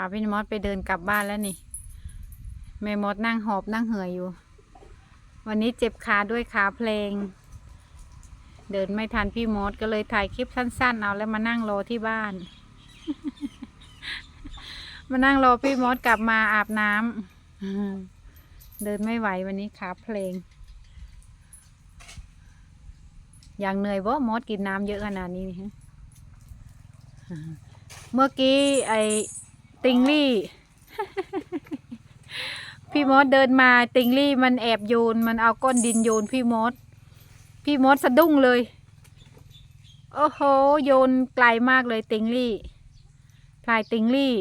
าพี่มดไปเดินกลับบ้านแล้วนี่ แม่มดนั่งหอบนั่งเหื่อยอยู่ วันนี้เจ็บขาด้วยขาเพลง เดินไม่ทันพี่มดก็เลยถ่ายคลิปสั้นๆ เอาแล้วมานั่งรอที่บ้าน มานั่งรอพี่มดกลับมาอาบน้ำเดินไม่ไหววันนี้ขาเพลง อย่างเหนื่อยบ่มดกินน้ำเยอะขนาดนี้นี่เมื่อกี้ไอ ติงลี่ พี่มดเดินมาติงลี่มันแอบโยน มันเอาก้อนดินโยนพี่มด พี่มดสะดุ้งเลย โอ้โห โยนไกลมากเลยติงลี่พลายติงลี่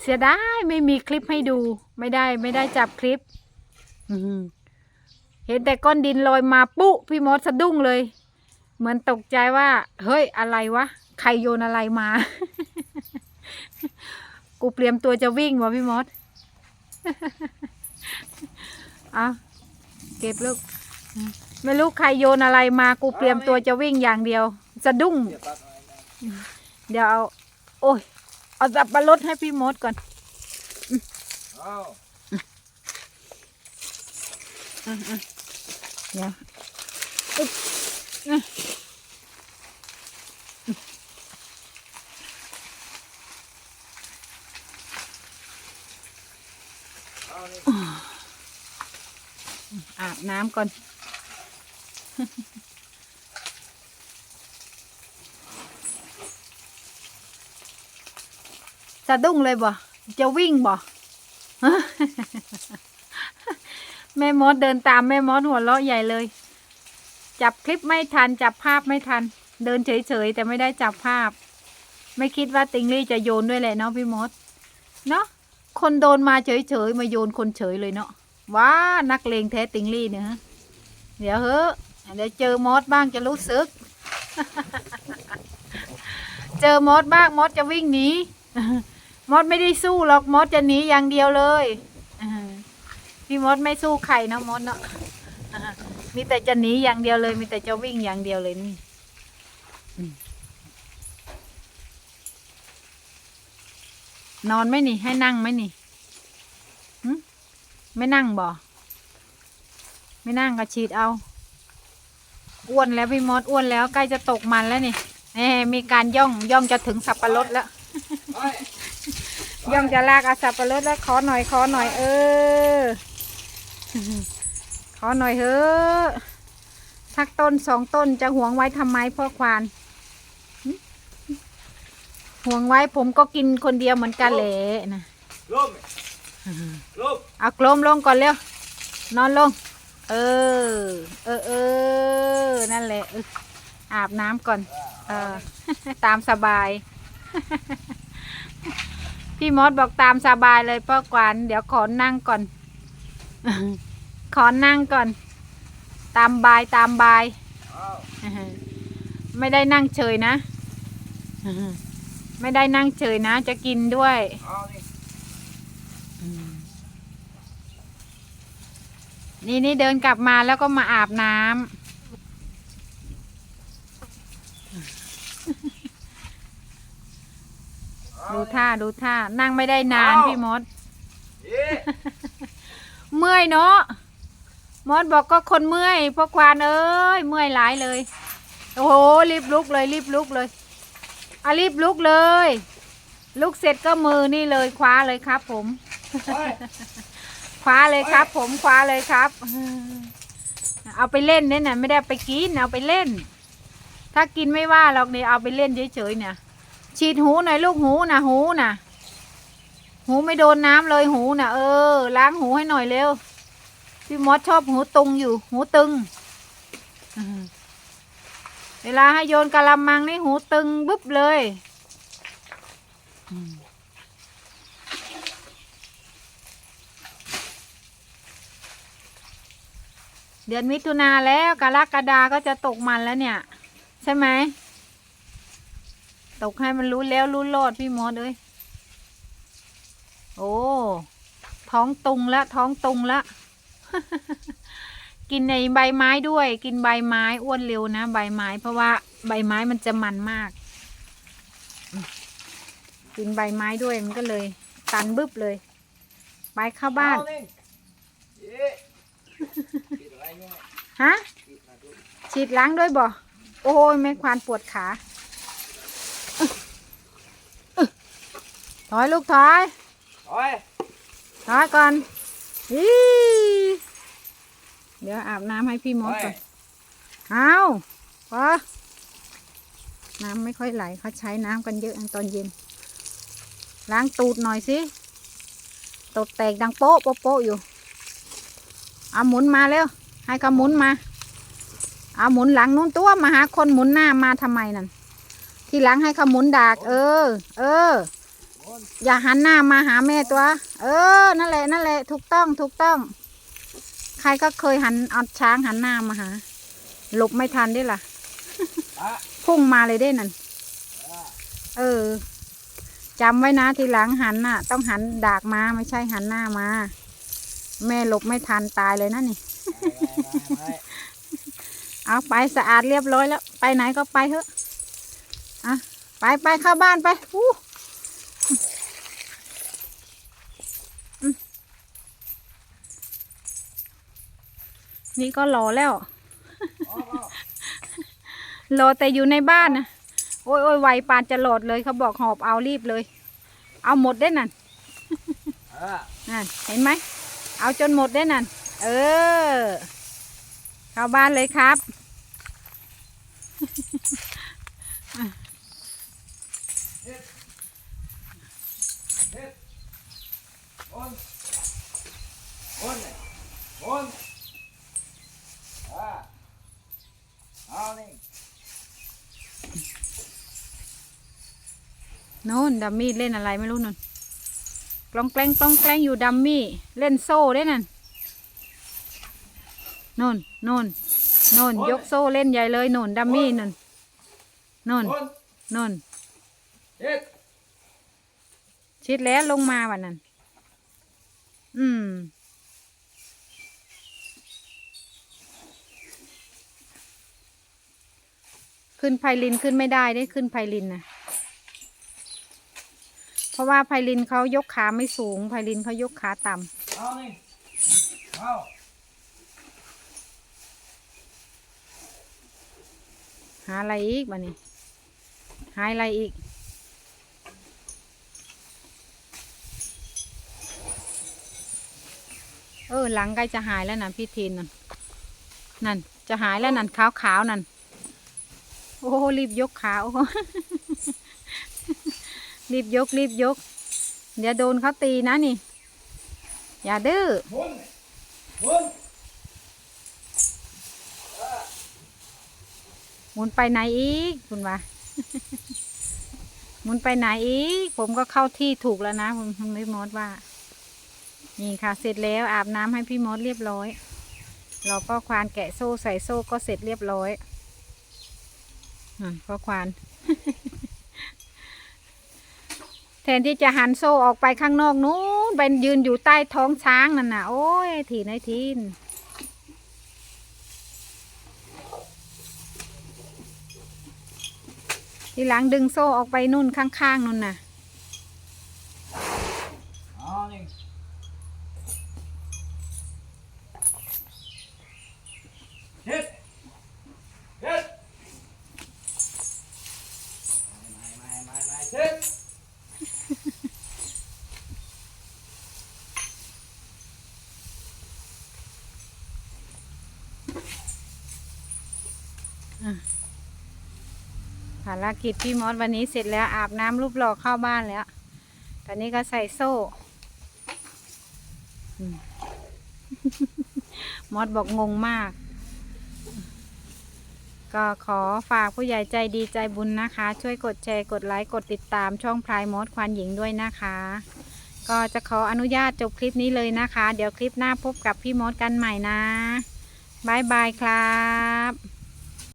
เสียดายไม่มีคลิปให้ดู ไม่ได้ไม่ได้จับคลิปอืมเห็นแต่ก้อนดินลอยมาปุ๊พี่มดสะดุ้งเลย เหมือนตกใจว่า เฮ้ยอะไรวะ ใครโยนอะไรมา กูเตรียมตัวจะวิ่งวะพี่มดเอาเก็บลูก ไม่รู้ใครโยนอะไรมา กูเตรียมตัวจะวิ่งอย่างเดียวสะดุ้ง เดี๋ยวเอา โอ้ย เอาสับปะรดให้พี่มดก่อนเอาเดี๋ยวอึ๊บอะ เอานี่ อาบ น้ำก่อน สะดุ้งเลยบ่ จะวิ่งบ่ แม่มดเดินตามแม่มดหัวเราะใหญ่เลย จับคลิปไม่ทัน จับภาพไม่ทัน เดินเฉยๆ แต่ไม่ได้จับภาพ ไม่คิดว่าติงลี่จะโยนด้วยแหละเนาะพี่มด เนาะคนโดนมาเฉยๆ มาโยนคนเฉยเลยเนาะ ว้านักเลงแท้ติงลี่เนี่ยฮะเดี๋ยวเฮ้อเดี๋ยวเจอมดบ้างจะรู้สึก เจอมดบ้างมดจะวิ่งหนีมดไม่ได้สู้หรอกมดจะหนีอย่างเดียวเลยพี่มดไม่สู้ใครนะมดเนาะมีแต่จะหนีอย่างเดียวเลย มีแต่จะวิ่งอย่างเดียวเลยนี่อืมนอนไหมนี่ ให้นั่งไหมนี่หึ ไม่นั่งบ่ไม่นั่งก็ฉีดเอาอ้วนแล้วพี่มดอ้วนแล้วใกล้จะตกมันแล้วนี่แหมมีการย่องย่องจะถึงสับปะรดแล้วไปย่องจะลากเอาสับปะรดแล้วขอหน่อยขอหน่อย เออ ขอหน่อยเถอะทักต้นสองต้นจะหวงไว้ทำไมพ่อควานหึห่วงไว้ผมก็กินคนเดียวเหมือนกันแหละนะลมลม เอากลมลงก่อนเร็วนอนลง เออ เออเออนั่นแหละอาบน้ำก่อน เออ ตามสบาย พี่มดบอกตามสบายเลยพ่อกวานเดี๋ยวขอนั่งก่อน ขอนั่งก่อน ตามบายตามบาย ไม่ได้นั่งเฉยนะ ไม่ได้นั่งเฉยนะ จะกินด้วยอ นี่นี่นี่เดินกลับมาแล้วก็มาอาบน้ำเอาดูท่าดูท่านั่งไม่ได้นานพี่มดเอ๊ะเมื่อยเนาะมดบอกก็คนเมื่อยพวกควานเอ้ยเมื่อยหลายเลย โอ้โหรีบลุกเลยรีบลุกเลยอะรีบลุกเลย ลุกเสร็จก็มือนี่เลยคว้าเลยครับผมไป คว้าเลยครับ ผมคว้าเลยครับ เอาไปเล่นเนี่ยนะไม่ได้ไปกินเอาไปเล่น ถ้ากินไม่ว่าหรอกเนี่ยเอาไปเล่นเฉยๆเนี่ย ฉีดหูหน่อยลูกหูนะหูนะหูไม่โดนน้ำเลยหูนะเออ ล้างหูให้หน่อยเร็วพี่มดชอบหูตุงอยู่ หูตึงเวลาให้โยนกะละมังนี่หูตึงบึ๊บเลยอืม เดือนมิถุนาแล้วกรกฎาก็จะตกมันแล้วเนี่ย ใช่ไหม ตกให้มันรู้แล้วรู้โลดพี่มดเอ้ยโอ้ ท้องตุงละ ท้องตุงละ กินในใบไม้ด้วย กินใบไม้อ้วนเร็วนะใบไม้ เพราะว่าใบไม้มันจะมันมาก กินใบไม้ด้วยมันก็เลย ตันบึบเลย ไปเข้าบ้าน เอนี่เอ๊ะปิดอะไรเนี่ย ฮะปิดมาดูฉีดล้างด้วยบ่โอ้ยแม่ควานปวดขาอึ๊ะอึ๊ะถอยลูกถอยโอ้ยถอยก่อนอีเดี๋ยวอาบน้ำให้พี่มโอ้ดยก่อนเอาพอน้ำไม่ค่อยไหลเขาใช้น้ำกันเยอะตอนเย็น ล้างตูดหน่อยสิตูดแตกดังโป๊ะโป๊ะโป๊ะอยู่เอาหมุนมาเร็ว ให้เขาหมุนมา เอาหมุนหลังนู้นตัวมาหาคนหมุนหน้ามาทำไมนั่น ที่หลังให้เขาหมุนดาก เออ เออ อย่าหันหน้ามาหาแม่ตัว เออ นั่นแหละ นั่นแหละ ถูกต้อง ถูกต้อง ใครก็เคยหันเอาช้างหันหน้ามาหา หลบไม่ทันได้ล่ะอะพุ่งมาเลยได้นั่น เออจำไว้นะทีหลังหันน่ะ ต้องหันดากมาไม่ใช่หันหน้ามา แม่หลบไม่ทันตายเลยนะนี่ เอาไปสะอาดเรียบร้อยแล้ว ไปไหนก็ไปเถอะอะไปไปเข้าบ้านไปอู้อืมนี่ก็รอแล้วอ๋ออ๋อรอแต่อยู่ในบ้านนะโอ้ยโอ้ยไวปานจะโหลดเลยเขาบอกหอบเอารีบเลย เอาหมดได้นั่นอะนั่นเห็นไหม เอาจนหมดได้นั่น เออ เข้าบ้านเลยครับเฮ็ดโอนโอนเนี่ยโอนอะเอานี่โน่นดัมมี่เล่นอะไรไม่รู้นั่นกลองแกล้งกลองแกล้งอยู่ดัมมี่ เล่นโซ่ได้นั่น โน่นโน่นโน่นยกโซ่เล่นใหญ่เลยโน่นดัมมี่นั่นโน่นโอนโน่นเฮ็ดชิดแล้วลงมาวันนั้น อืมขึ้นไพลินขึ้นไม่ได้ได้ขึ้นไพลินนะเพราะว่าไพลินเขายกขาไม่สูงไพลินเขายกขาต่ำ เอาอาหาอะไรอีกบ้านี้ หายอะไรอีก เออ หลังใกล้จะหายแล้วนะพี่ทีนนั่น นั่น จะหายแล้วนั่นขาวขาวๆนั่น โอ้โหรีบยกขาโอ้โหรีบยกรีบยก เดี๋ยวโดนเขาตีนะนี่ อย่าดื้อ หมุนไปไหนอีกคุณวะหมุนไปไหนอีก ผมก็เข้าที่ถูกแล้วนะคุณพี่มดว่า นี่ค่ะ เสร็จแล้วอาบน้ำให้พี่มดเรียบร้อย เราก็ควานแกะโซ่ใส่โซ่ก็เสร็จเรียบร้อยอะก็ควาน แทนที่จะหันโซ่ออกไปข้างนอกนู้นไปยืนอยู่ใต้ท้องช้างนั่นน่ะ โอ้ยทีนไอ้ทีน ทีหลังดึงโซ่ออกไปนู่นข้างๆนู่นน่ะ เอานี่เฮ็ดเฮ็ดไม่ไม่ไม่ไม่เฮ็ดภารกิจพี่มอสวันนี้เสร็จแล้วอาบน้ำรูปหล่อเข้าบ้านแล้ว ตอนนี้ก็ใส่โซ่ มอสบอกงงมาก ก็ขอฝากผู้ใหญ่ใจดีใจบุญนะคะ ช่วยกดแชร์กดไลค์กดติดตามช่องพลายมดควันหญิงด้วยนะคะ ก็จะขออนุญาตจบคลิปนี้เลยนะคะ เดี๋ยวคลิปหน้าพบกับพี่มดกันใหม่นะบายบายครับ